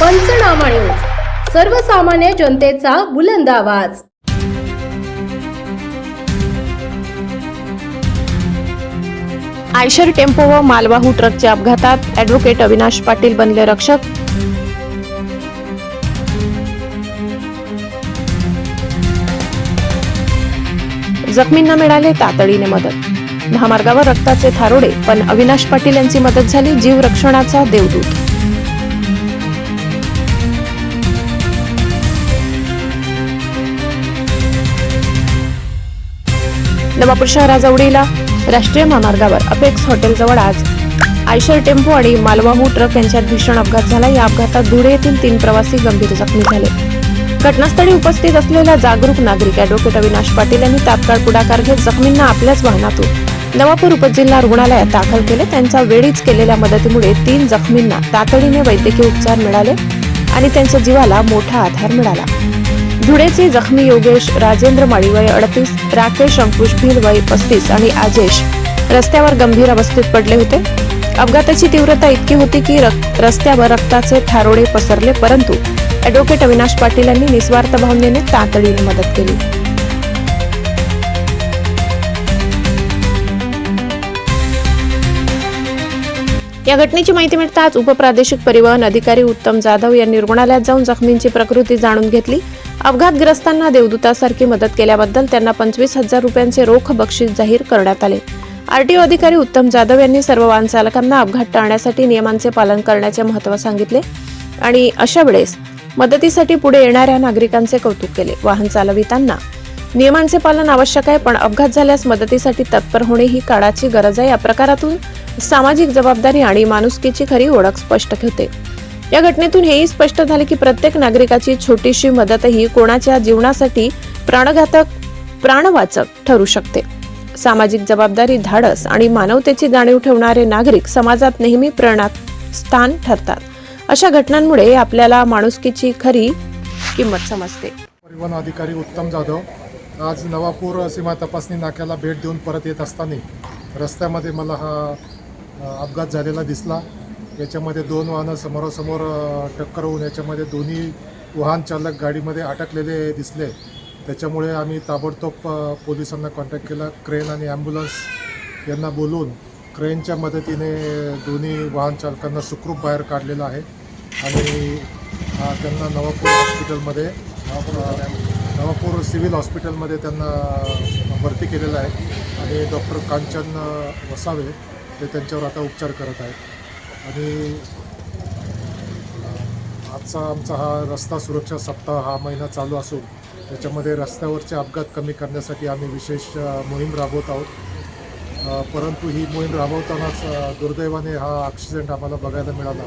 पंचनामा न्यूज. सर्वसामान्य जनतेचा बुलंद आवाज. आयशर टेम्पो व मालवाहू ट्रकच्या अपघातात ॲडव्होकेट अविनाश पाटील बनले रक्षक. जखमींना मिळाले तातडीने मदत. महामार्गावर रक्ताचे थारोडे पण अविनाश पाटील यांची मदत झाली जीव रक्षणाचा देवदूत. नवापूर शहराजवळीला राष्ट्रीय महामार्गावर अपेक्स हॉटेलजवळ आज आयशर टेम्पो आणि मालवाहू ट्रक यांच्यात भीषण अपघात झाला. या अपघातात धुळे येथील तीन प्रवासी गंभीर जखमी झाले. घटनास्थळी उपस्थित असलेल्या जागरूक नागरिक अॅडव्होकेट अविनाश पाटील यांनी तात्काळ पुढाकार घेत जखमींना आपल्याच वाहनातून नवापूर उपजिल्हा रुग्णालयात दाखल केले. त्यांच्या वेळीच केलेल्या मदतीमुळे तीन जखमींना तातडीने वैद्यकीय उपचार मिळाले आणि त्यांच्या जीवाला मोठा आधार मिळाला. धुळेचे जखमी योगेश राजेंद्र माळी वय अडतीस राकेश अंकुश भिल वय पस्तीस आणि आजेश रस्त्यावर गंभीर अवस्थेत पडले होते. अपघाताची तीव्रता इतकी होती की रक- रस्त्यावर रक्ताचे थारोडे पसरले परंतु अॅडव्होकेट अविनाश पाटील यांनी निस्वार्थ भावनेने तातडीने मदत केली. या घटनेची माहिती मिळताच उपप्रादेशिक परिवहन अधिकारी उत्तम जाधव यांनी रुग्णालयात जाऊन जखमींची प्रकृती जाणून घेतली. अपघातग्रस्तांना देवदूतासारखी मदत केल्याबद्दल त्यांना पंचवीस हजार रुपयांचे रोख बक्षीस जाहीर करण्यात आले. आरटीओ अधिकारी उत्तम जाधव यांनी सर्व वाहन चालकांना अपघात टाळण्यासाठी नियमांचे पालन करण्याचे महत्त्व सांगितले आणि अशा वेळेस मदतीसाठी पुढे येणाऱ्या नागरिकांचे कौतुक केले. वाहन चालविताना नियमांचे पालन आवश्यक आहे पण अपघात झाल्यास मदतीसाठी तत्पर होणे ही काळाची गरज आहे. या प्रकारातून सामाजिक जबाबदारी आणि माणुसकीची खरी ओळख स्पष्ट होते. या घटनेतून हेही स्पष्ट झाले की प्रत्येक नागरिकाची छोटीशी मदतही कोणाच्या जीवनासाठी प्राणघातक प्राणवाचक ठरू शकते. सामाजिक जबाबदारी धाडस आणि मानवतेची जाणीव ठेवणारे नागरिक समाजात नेहमी प्रेरणात स्थान ठरतात. अशा घटनांमुळे आपल्याला माणुसकीची खरी किंमत समजते. परिवहन अधिकारी उत्तम जाधव आज नवापूर सीमा तपासणी नाक्याला भेट देऊन परत येत असताना रस्त्यामध्ये मला हा अपघात झालेला दिसला. याच्यामध्ये दोन वाहनं समोरासमोर टक्कर होऊन याच्यामध्ये दोन्ही वाहन चालक गाडीमध्ये अटकलेले दिसले. त्याच्यामुळे आम्ही ताबडतोब पोलिसांना कॉन्टॅक्ट केला. क्रेन आणि ॲम्ब्युलन्स यांना बोलवून क्रेनच्या मदतीने दोन्ही वाहन चालकांना सुखरूप बाहेर काढलेलं आहे. आणि त्यांना नवापूर हॉस्पिटलमध्ये नवापूर सिव्हिल हॉस्पिटलमध्ये त्यांना भरती केलेलं आहे. आणि डॉक्टर कांचन वसावे ते त्यांच्यावर आता उपचार करत आहेत. आणि आजचा आमचा हा रस्ता सुरक्षा सप्ताह हा महिना चालू असून त्याच्यामध्ये रस्त्यावरचे अपघात कमी करण्यासाठी आम्ही विशेष मोहीम राबवत आहोत. परंतु ही मोहीम राबवतानाच दुर्दैवाने हा ॲक्सिडेंट आम्हाला बघायला मिळाला.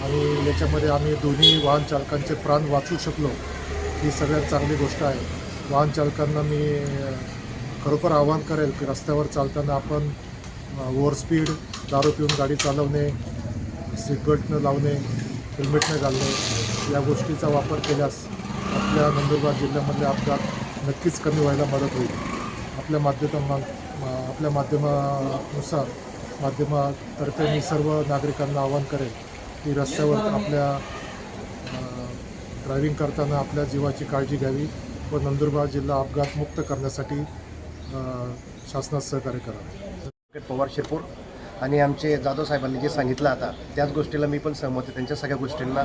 आणि याच्यामध्ये आम्ही दोन्ही वाहन चालकांचे प्राण वाचू शकलो. ही सगळ्यात चांगली गोष्ट आहे. वाहन चालकांना मी खरोखर आवाहन करेल की रस्त्यावर चालताना आपण ओव्हर स्पीड दारू पिऊन गाडी चालवणे सीटबेल्ट न लावणे हेल्मेट न घालणे या गोष्टीचा वापर केल्यास आपल्या नंदुरबार जिल्ह्यामधले अपघात नक्कीच कमी व्हायला मदत होईल. आपल्या माध्यमा आपल्या माध्यमानुसार माध्यमातर्फे मी सर्व नागरिकांना आवाहन करेल की रस्त्यावर आपल्या ड्रायव्हिंग करताना आपल्या जीवाची काळजी घ्यावी व नंदुरबार जिल्हा अपघातमुक्त करण्यासाठी शासनात सहकार्य करावे. पवार शिरपूर. आणि आमचे जाधव साहेबांनी जे सांगितलं आता त्याच गोष्टीला मी पण सहमत आहे. त्यांच्या सगळ्या गोष्टींना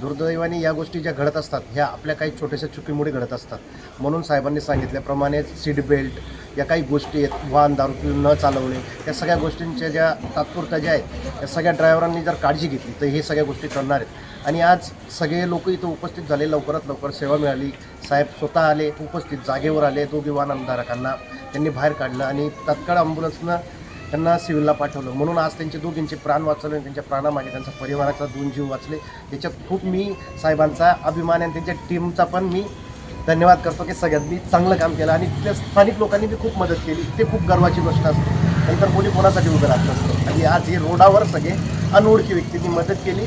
दुर्दैवाने या गोष्टी ज्या घडत असतात ह्या आपल्या काही छोट्याशा चुकीमुळे घडत असतात. म्हणून साहेबांनी सांगितल्याप्रमाणे सीट बेल्ट या काही गोष्टी आहेत वाहन दारू पिऊन न चालवणे या सगळ्या गोष्टींच्या ज्या तात्पुरत्या ज्या आहेत या सगळ्या ड्रायव्हरांनी जर काळजी घेतली तर हे सगळ्या गोष्टी करणार आहेत. आणि आज सगळे लोक इथं उपस्थित झाले लवकरात लवकर सेवा मिळाली. साहेब स्वतः आले उपस्थित जागेवर आले दोघी वाहन आमदारकांना त्यांनी बाहेर काढलं आणि तात्काळ ॲम्ब्युलन्सनं त्यांना सिव्हिलला पाठवलं. म्हणून आज त्यांचे दोघींचे प्राण वाचवले आणि त्यांच्या प्राणामागे त्यांचा परिवाराचा दोन जीव वाचले. याच्यात खूप मी साहेबांचा अभिमान आणि त्यांच्या टीमचा पण मी धन्यवाद करतो की सगळ्यांनी चांगलं काम केलं आणि त्या स्थानिक लोकांनी बी खूप मदत केली. ते खूप गर्वाची गोष्ट असते. नंतर कोणी कोणासाठी उभं राहत नसतं. आणि आज हे रोडावर सगळे अनोळखी व्यक्तींनी मदत केली.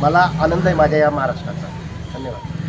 मला आनंद आहे माझ्या या महाराष्ट्राचा. धन्यवाद.